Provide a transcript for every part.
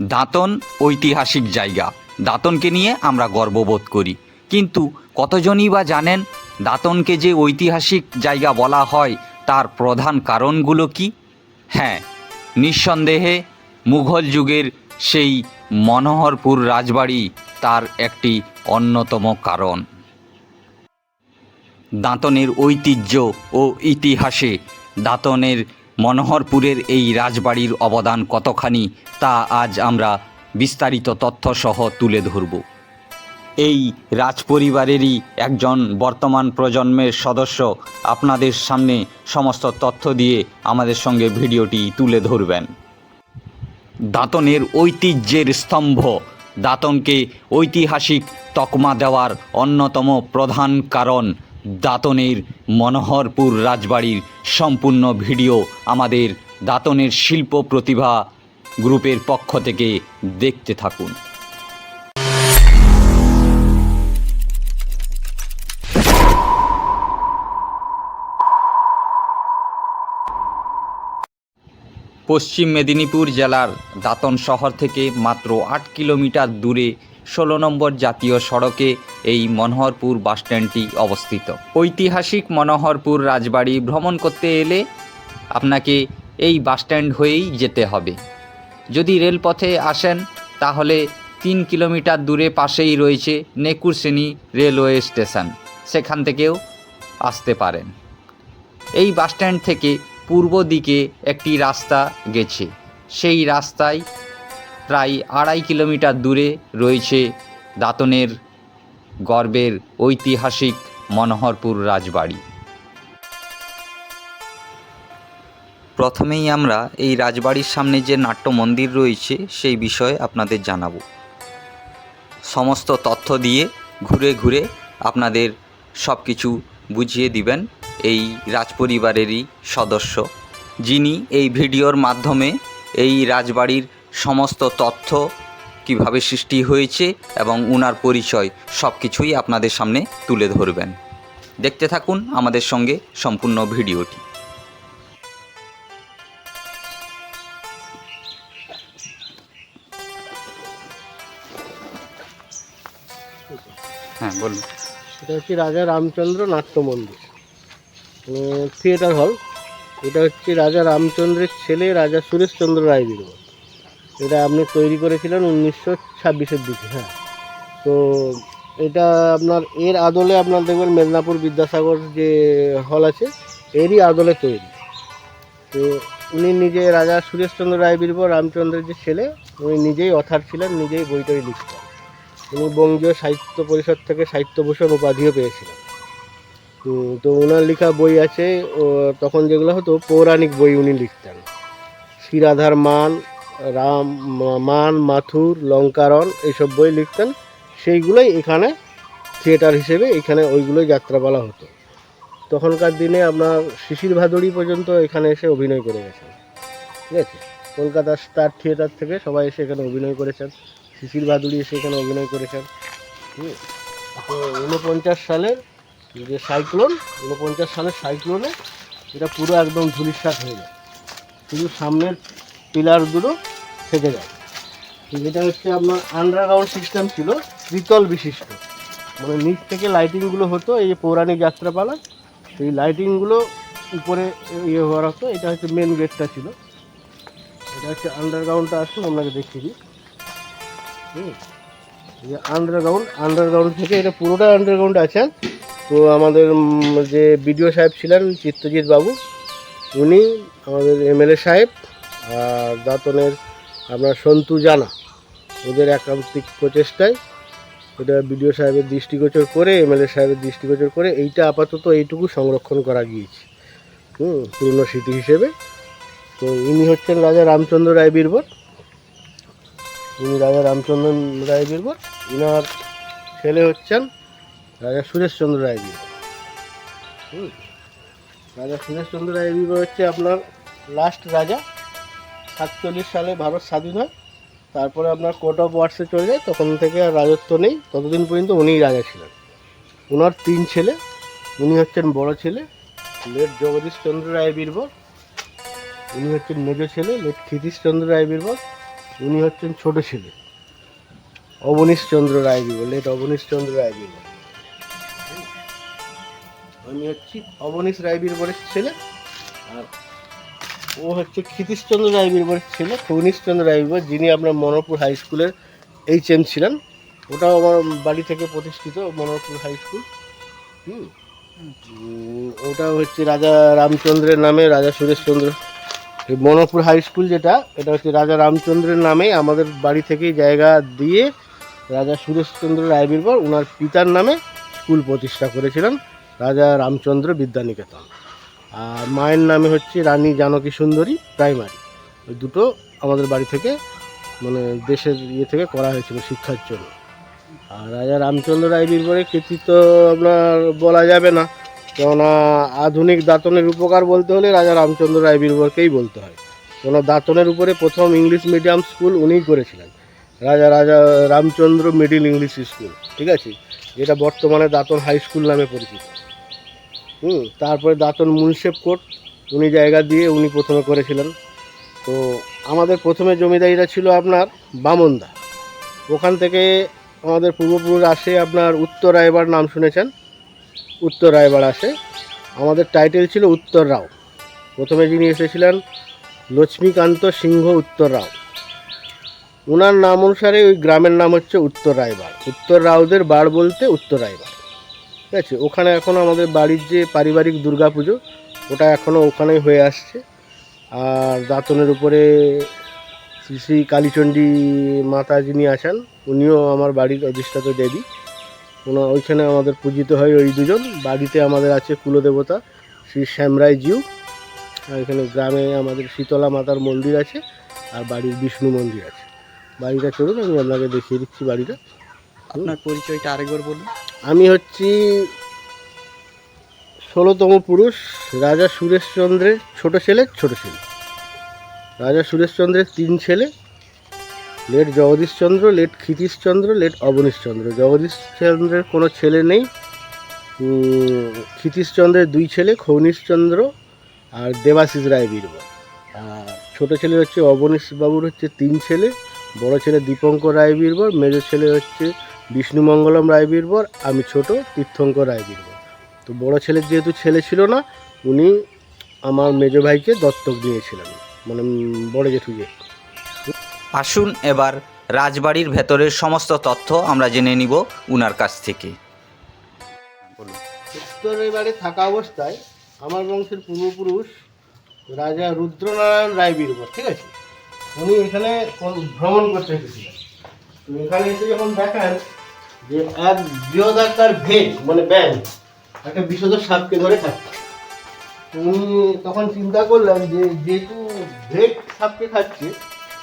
দাঁতন ঐতিহাসিক জায়গা। দাঁতনকে নিয়ে আমরা গর্ববোধ করি। কিন্তু কতজনই বা জানেন দাঁতনকে যে ঐতিহাসিক জায়গা বলা হয়, তার প্রধান কারণগুলো কি? হ্যাঁ নিঃসন্দেহে মুঘল যুগের সেই মনোহরপুর রাজবাড়ি তার একটি অন্যতম কারণ। দাঁতনের ঐতিহ্য ও ইতিহাসে দাঁতনের মনোহরপুরের এই রাজবাড়ির অবদান কতখানি, তা আজ আমরা বিস্তারিত তথ্যসহ তুলে ধরব। এই রাজপরিবারেরই একজন বর্তমান প্রজন্মের সদস্য আপনাদের সামনে সমস্ত তথ্য দিয়ে আমাদের সঙ্গে ভিডিওটি তুলে ধরবেন। দাঁতনের ঐতিহ্যের স্তম্ভ, দাঁতনকে ঐতিহাসিক তকমা দেওয়ার অন্যতম প্রধান কারণ দাঁতনের মনোহরপুর রাজবাড়ির সম্পূর্ণ ভিডিও আমাদের দাঁতনের শিল্প প্রতিভা গ্রুপের পক্ষ থেকে দেখতে থাকুন। পশ্চিম মেদিনীপুর জেলার দাঁতন শহর থেকে মাত্র আট কিলোমিটার দূরে ষোলো নম্বর জাতীয় সড়কে এই মনোহরপুর বাসস্ট্যান্ডটি অবস্থিত। ঐতিহাসিক মনোহরপুর রাজবাড়ি ভ্রমণ করতে এলে আপনাকে এই বাসস্ট্যান্ড হয়েই যেতে হবে। যদি রেলপথে আসেন, তাহলে তিন কিলোমিটার দূরে পাশেই রয়েছে নেকুরসেনি রেলওয়ে স্টেশন। সেখান থেকেও আসতে পারেন। এই বাসস্ট্যান্ড থেকে পূর্ব দিকে একটি রাস্তা গেছে। সেই রাস্তায় প্রায় আড়াই কিলোমিটার দূরে রয়েছে দাঁতনের গর্বের ঐতিহাসিক মনোহরপুর রাজবাড়ি। প্রথমেই আমরা এই রাজবাড়ির সামনে যে নাট্য মন্দির রয়েছে, সেই বিষয়ে আপনাদের জানাব। সমস্ত তথ্য দিয়ে ঘুরে ঘুরে আপনাদের সব কিছু বুঝিয়ে দিবেন এই রাজপরিবারেরই সদস্য, যিনি এই ভিডিওর মাধ্যমে এই রাজবাড়ির সমস্ত তথ্য কীভাবে সৃষ্টি হয়েছে এবং উনার পরিচয় সব কিছুই আপনাদের সামনে তুলে ধরবেন। দেখতে থাকুন আমাদের সঙ্গে সম্পূর্ণ ভিডিওটি। হ্যাঁ বলুন। এটা হচ্ছে রাজা রামচন্দ্র নাট্য মন্দির থিয়েটার হল এটা হচ্ছে রাজা রামচন্দ্রের ছেলে রাজা সুরেশচন্দ্র রায় বীরবল এটা আপনি তৈরি করেছিলেন উনিশশো ছাব্বিশের দিকে হ্যাঁ। তো এটা আপনার, এর আদলে আপনার দেখবেন মেদিনীপুর বিদ্যাসাগর যে হল আছে, এরই আদলে তৈরি। তো উনি নিজে রাজা সুরেশচন্দ্র রায় বীরবল রামচন্দ্রের যে ছেলে, উনি নিজেই অথার ছিলেন, নিজেই বইটই লিখতেন। উনি বঙ্গীয় সাহিত্য পরিষদ থেকে সাহিত্যভূষণ উপাধিও পেয়েছিলেন। তো ওনার লেখা বই আছে তখন যেগুলো হতো, পৌরাণিক বই উনি লিখতেন। শিরাধার মান রাম, মান, মাথুর, লঙ্কারণ এইসব বই লিখতেন। সেইগুলোই এখানে থিয়েটার হিসেবে এখানে ওইগুলোই যাত্রা বলা হতো। তখনকার দিনে আপনার শিশির ভাদুড়ি পর্যন্ত এখানে এসে অভিনয় করে গেছেন। ঠিক আছে? কলকাতার স্টার থিয়েটার থেকে সবাই এসে এখানে অভিনয় করেছেন। শিশির ভাদুড়ি এসে এখানে অভিনয় করেছেন। তো ঊনপঞ্চাশ সালের যে সাইক্লোন, ঊনপঞ্চাশ সালের সাইক্লোনে এটা পুরো একদম ধুলিস্বাত হয়ে যায়। শুধু সামনের পিলার দুটো থেকে যায়। যেটা হচ্ছে আপনার আন্ডারগ্রাউন্ড সিস্টেম ছিল, ত্রিতল বিশিষ্ট। মানে নিচ থেকে লাইটিংগুলো হতো, এই যে পৌরাণিক যাত্রাপালা এই লাইটিংগুলো উপরে ইয়ে হওয়ার হতো, এটা হচ্ছে মেন গেটটা ছিল। এটা হচ্ছে আন্ডারগ্রাউন্ডটা আসুন, আপনাকে দেখিয়ে দিই। হুম, এই যে আন্ডারগ্রাউন্ড আন্ডারগ্রাউন্ড থেকে এটা পুরোটা আন্ডারগ্রাউন্ড আছে। তো আমাদের যে বিডিও সাহেব ছিলেন চিত্তজিৎ বাবু, উনি আমাদের এমএলএ সাহেব দাঁতনের আপনার সন্তু জানা। ওদের একান্তিক প্রচেষ্টায় এটা বিডিও সাহেবের দৃষ্টিগোচর করে, এমএলএ সাহেবের দৃষ্টিগোচর করে এইটা আপাতত এইটুকু সংরক্ষণ করা গিয়েছে। হুম, পুরনো স্মৃতি হিসেবে। তো ইনি হচ্ছেন রাজা রামচন্দ্র রায় বীরবর। ইনি রাজা রামচন্দ্র রায় বীরবর। ইনার ছেলে হচ্ছেন রাজা সুরেশচন্দ্র রায় বীরবর। হুম, রাজা সুরেশচন্দ্র রায় বীরবর হচ্ছে আপনার লাস্ট রাজা। সাতচল্লিশ সালে ভারত স্বাধীন হয়। তারপরে আপনার কোর্ট অফ ওয়ার্ডসে চলে যায়, তখন থেকে আর রাজত্ব নেই। ততদিন পর্যন্ত উনিই রাজা ছিলেন। ওনার তিন ছেলে, উনি হচ্ছেন বড় ছেলে, লেট জগদীশ চন্দ্র রায় বীরবর উনি হচ্ছেন মেজ ছেলে, লেট ক্ষিতীশ চন্দ্র রায় বীরবর উনি হচ্ছেন ছোট ছেলে অবনীশ চন্দ্র রায় বিবর লেট অবনীশ চন্দ্র রায় বিবর আমি হচ্ছি অবনীশ রায় বীরবরের ছেলে, আর ও হচ্ছে ক্ষিতীশচন্দ্র রায় বীরবরের ছেলে ফৌনিশচন্দ্র রায় বীরবর যিনি আপনার মনোরপুর হাই স্কুলের এইচ এম ছিলেন। ওটাও আমার বাড়ি থেকে প্রতিষ্ঠিত মনোরপুর হাই স্কুল। হুম। ওটা হচ্ছে রাজা রামচন্দ্রের নামে, রাজা সুরেশচন্দ্র। এই মনোরপুর হাই স্কুল যেটা, এটা হচ্ছে রাজা রামচন্দ্রের নামে আমাদের বাড়ি থেকেই জায়গা দিয়ে রাজা সুরেশচন্দ্র রায় বীরবর ওনার পিতার নামে স্কুল প্রতিষ্ঠা করেছিলেন রাজা রামচন্দ্র বিদ্যানিকেতন। আর মায়ের নামে হচ্ছে রানী জানকী সুন্দরী প্রাইমারি। ওই দুটো আমাদের বাড়ি থেকে মানে দেশের ইয়ে থেকে করা হয়েছিল শিক্ষার জন্য। আর রাজা রামচন্দ্র রায় বীরবরের কৃতিত্ব আপনার বলা যাবে না। কেননা আধুনিক দাঁতনের উপকার বলতে হলে রাজা রামচন্দ্র রায় বীরবরকেই বলতে হয়। কেন দাঁতনের উপরে প্রথম ইংলিশ মিডিয়াম স্কুল উনিই করেছিলেন। রাজা রাজা রামচন্দ্র মিডিল ইংলিশ স্কুল, ঠিক আছে? যেটা বর্তমানে দাঁতন হাই স্কুল নামে পরিচিত। হুম, তারপরে দাঁতন মুন্সেফ কোর্ট, উনি জায়গা দিয়ে উনি প্রথমে করেছিলেন। তো আমাদের প্রথমে জমিদারিটা ছিল আপনার বামনদা। ওখান থেকে আমাদের পূর্বপুরুষ আসে আপনার উত্তর রায়বার নাম শুনেছেন? উত্তর রায়বার আসে। আমাদের টাইটেল ছিল উত্তর রাও। প্রথমে যিনি এসেছিলেন, লক্ষ্মীকান্ত সিংহ উত্তর রাও। ওনার নাম অনুসারে ওই গ্রামের নাম হচ্ছে উত্তর রায়বার। উত্তর রাওদের বাড় বলতে উত্তর রায়বার। ঠিক আছে, ওখানে এখনও আমাদের বাড়ির যে পারিবারিক দুর্গা পুজো ওটা এখনও ওখানেই হয়ে আসছে। আর দাঁতনের উপরে শ্রী শ্রী কালীচণ্ডী মাতা যিনি আছেন, উনিও আমার বাড়ির অধিষ্ঠাতা দেবী। ওনা, ওইখানে আমাদের পূজিত হয় ওই দুজন। বাড়িতে আমাদের আছে কুলদেবতা, শ্রী শ্যামরায় জিউ। আর এখানে গ্রামে আমাদের শীতলা মাতার মন্দির আছে, আর বাড়ির বিষ্ণু মন্দির আছে। বাড়িটা চলুন, আমি আপনাকে দেখিয়ে দিচ্ছি বাড়িটা। আপনার পরিচয়টা আরেকবার বলুন। আমি হচ্ছি ষোলোতম পুরুষ রাজা সুরেশচন্দ্রের ছোট ছেলে ছোট ছেলে। রাজা সুরেশচন্দ্রের তিন ছেলে late Jagadishchandra late Kshitishchandra late Abanishchandra. জগদীশচন্দ্রের কোনো ছেলে নেই ক্ষিতীশচন্দ্রের দুই ছেলে খৌনিশচন্দ্র আর দেবাশিস রায় বীরবর আর ছোটো ছেলে হচ্ছে অবনীশ বাবুর হচ্ছে তিন ছেলে, বড় ছেলে দীপঙ্কর রায় বীরবর মেজো ছেলে হচ্ছে বিষ্ণুমঙ্গলম রায় বীরবর আমি ছোট তীর্থঙ্কর রায় বীরবর। তো বড় ছেলের যেহেতু ছেলে ছিল না উনি আমার মেজো ভাইকে দত্তক নিয়েছিলেন মানে বড় জেঠু যে আসুন এবার রাজবাড়ির ভেতরের সমস্ত তথ্য আমরা জেনে নিব উনার কাছ থেকে। বলুন উত্তর এবারে থাকা অবস্থায় আমার বংশের পূর্বপুরুষ রাজা রুদ্রনারায়ণ রায় বীরবর ঠিক আছে? উনি এখানে ভ্রমণ করতে এসেছিলেন। এখানে এসে যখন দেখেন যে এক বৃহদাকার ভেদ মানে ব্যাং একটা বিশদ সাপকে ধরে খাচ্ছে উনি তখন চিন্তা করলাম যে যেহেতু ভেদ সাপকে খাচ্ছে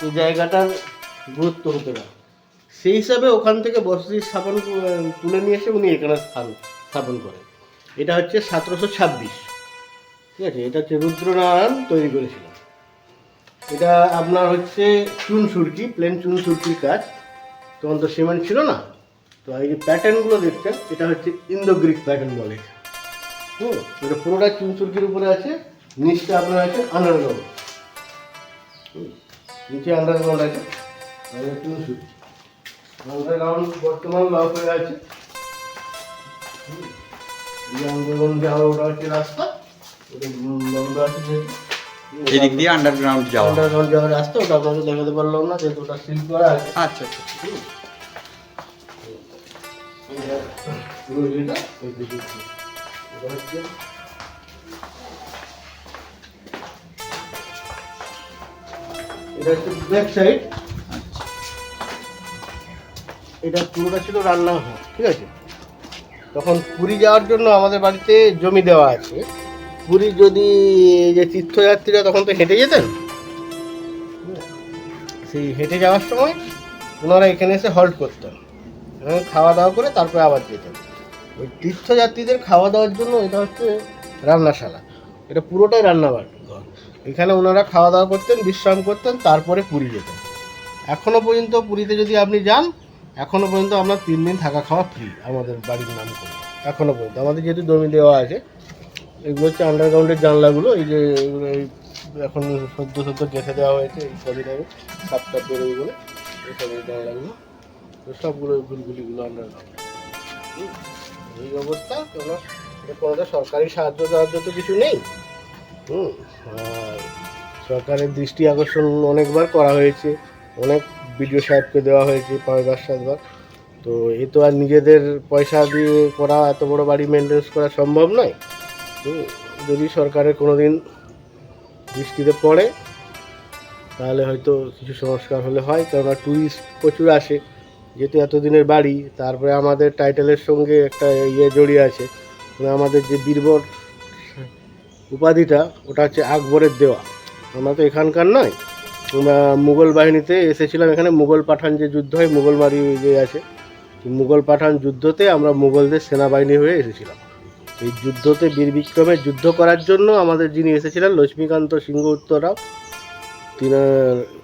তো জায়গাটার গুরুত্ব হতে না সেই হিসাবে ওখান থেকে বসতি স্থাপন তুলে নিয়ে এসে উনি এখানে স্থান, স্থাপন করেন। এটা হচ্ছে সতেরোশো ছাব্বিশ। ঠিক আছে? এটা হচ্ছে রুদ্রনারায়ণ তৈরি করেছিলেন এটা আপনার হচ্ছে চুন সুরকি প্লেন চুন সুরকির কাজ। তখন তো সিমেন্ট ছিল না? তো এই যে প্যাটার্নগুলো দেখছেন এটা হচ্ছে ইন্দো গ্রিক প্যাটার্ন বলে। হুম এটা পুরোটা চুন সুরকির উপরে আছে নিচটা আপনার আছে আন্ডারগ্রাউন্ড নিচে আন্ডারগ্রাউন্ড আছে সুরকি আন্ডারগ্রাউন্ড বর্তমান লক হয়ে আছে। আন্ডারগ্রাউন্ড যাওয়ার ওটা হচ্ছে রাস্তা ওটা বন্ধ আছে এদিক দিয়ে আন্ডারগ্রাউন্ড যাওয়া। আন্ডারগ্রাউন্ড যাওয়ার রাস্তা ওটা আপনাকে দেখাতে পারলাম না যেহেতু ওটা সিল করা আছে। আচ্ছা আচ্ছা। এটা পুরোটা ছিল রান্নাঘর, ঠিক আছে? তখন পুরী যাওয়ার জন্য আমাদের বাড়িতে জমি দেওয়া আছে। পুরী যদি যে তীর্থযাত্রীরা তখন তো হেঁটে যেতেন। সেই হেঁটে যাওয়ার সময় ওনারা এখানে এসে হল্ট করতেন। এখানে খাওয়া দাওয়া করে তারপরে আবার যেতেন। ওই তীর্থযাত্রীদের খাওয়া দাওয়ার জন্য এটা হচ্ছে রান্নাশালা। এটা পুরোটাই রান্নাঘর। ঘর এখানে ওনারা খাওয়া দাওয়া করতেন বিশ্রাম করতেন তারপরে পুরী যেতেন। এখনও পর্যন্ত পুরীতে যদি আপনি যান এখনও পর্যন্ত আপনার তিন দিন থাকা খাওয়া ফ্রি আমাদের বাড়ির নাম করে। এখনও পর্যন্ত। আমাদের যেহেতু জমি দেওয়া আছে এগুলো হচ্ছে আন্ডারগ্রাউন্ডের জানলাগুলো এই যে এই এখন সদ্য সদ্য গেঁথে দেওয়া হয়েছে এই কদিন আগে সাতটা বেরোবে বলে এসব দেওয়া লাগল তো সবগুলো আমরা হুম, এই অবস্থা কোনো কোনো সরকারি সাহায্য সাহায্য তো কিছু নেই। হুম সরকারের দৃষ্টি আকর্ষণ অনেকবার করা হয়েছে, অনেক বিডিও সাহেবকে দেওয়া হয়েছে পাঁচবার সাতবার। তো এ তো আর নিজেদের পয়সা দিয়ে করা, এত বড় বাড়ি মেনটেন্স করা সম্ভব নয়। যদি সরকারের কোনো দিন দৃষ্টিতে পড়ে, তাহলে হয়তো কিছু সংস্কার হলে হয়, কেননা ট্যুরিস্ট প্রচুর আসে। যেহেতু এতদিনের বাড়ি, তারপরে আমাদের টাইটেলের সঙ্গে একটা ইয়ে জড়িয়ে আছে মানে আমাদের যে বীরবর উপাধিটা, ওটা হচ্ছে আকবরের দেওয়া। আমরা তো এখানকার নয় মুঘল বাহিনীতে এসেছিলাম এখানে, মুঘল পাঠান যে যুদ্ধ হয়, মুঘল বাড়ি যে আছে মুঘল পাঠান যুদ্ধতে আমরা মুঘলদের সেনাবাহিনী হয়ে এসেছিলাম। এই যুদ্ধতে বীর বিক্রমে যুদ্ধ করার জন্য আমাদের যিনি এসেছিলেন, লক্ষ্মীকান্ত সিংহ উত্তররাও তিনি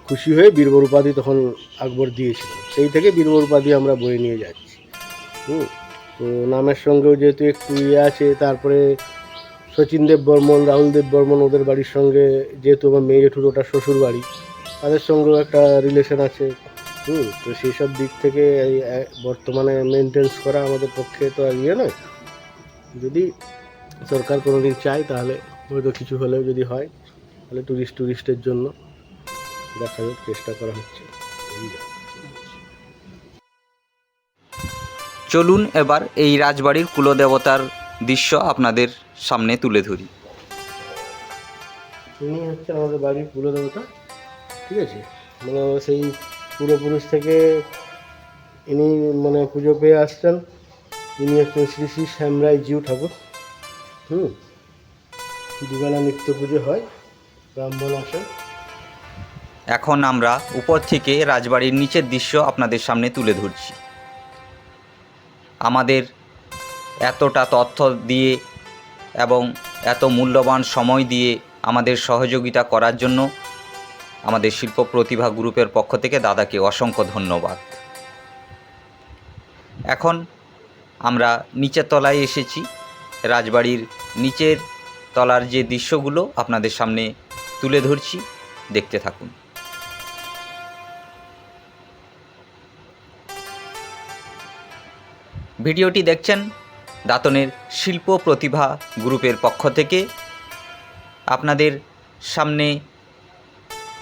খুশি হয়ে বীরবর উপাধি তখন আকবর দিয়েছিলেন সেই থেকে বীরবর উপাধি আমরা বয়ে নিয়ে যাচ্ছি। হুম? তো নামের সঙ্গেও যেহেতু একটু ইয়ে আছে, তারপরে শচীন দেব বর্মন, রাহুল দেব বর্মন ওদের বাড়ির সঙ্গে, যেহেতু আমার মেয়ে জেঠুর ওটা শ্বশুর বাড়ি, তাদের সঙ্গেও একটা রিলেশন আছে। হুম? তো সেই সব দিক থেকে এই বর্তমানে মেনটেন্স করা আমাদের পক্ষে তো আর ইয়ে নয়। যদি সরকার কোনো দিন চায় তাহলে হয়তো কিছু হলেও যদি হয়, তাহলে টুরিস্ট টুরিস্টের জন্য। দেখা যাক চেষ্টা করা হচ্ছে। চলুন এবার এই রাজবাড়ির কুলদেবতার দৃশ্য আপনাদের সামনে তুলে ধরি। ইনি হচ্ছে আমাদের বাড়ির কুলদেবতা ঠিক আছে? মানে সেই পূর্বপুরুষ থেকে ইনি মানে পুজো পেয়ে আসছেন। ইনি হচ্ছেন শ্রী শ্রী শ্যামরায় জিউ ঠাকুর হুম? দুবেলা নিত্য পুজো হয় ব্রাহ্মণ আসেন এখন আমরা উপর থেকে রাজবাড়ির নিচের দৃশ্য আপনাদের সামনে তুলে ধরছি। আমাদের এতটা তথ্য দিয়ে এবং এত মূল্যবান সময় দিয়ে আমাদের সহযোগিতা করার জন্য আমাদের শিল্প প্রতিভা গ্রুপের পক্ষ থেকে দাদাকে অসংখ্য ধন্যবাদ। এখন আমরা নিচের তলায় এসেছি। রাজবাড়ির নিচের তলার যে দৃশ্যগুলো আপনাদের সামনে তুলে ধরছি, দেখতে থাকুন। ভিডিওটি দেখছেন দাতনের শিল্প প্রতিভা গ্রুপের পক্ষ থেকে। আপনাদের সামনে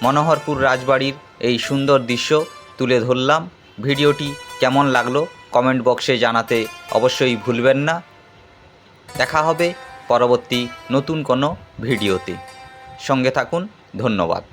মনোহরপুর রাজবাড়ির এই সুন্দর দৃশ্য তুলে ধরলাম। ভিডিওটি কেমন লাগল কমেন্ট বক্সে জানাতে অবশ্যই ভুলবেন না। দেখা হবে পরবর্তী নতুন কোনো ভিডিওতে। সঙ্গে থাকুন, ধন্যবাদ।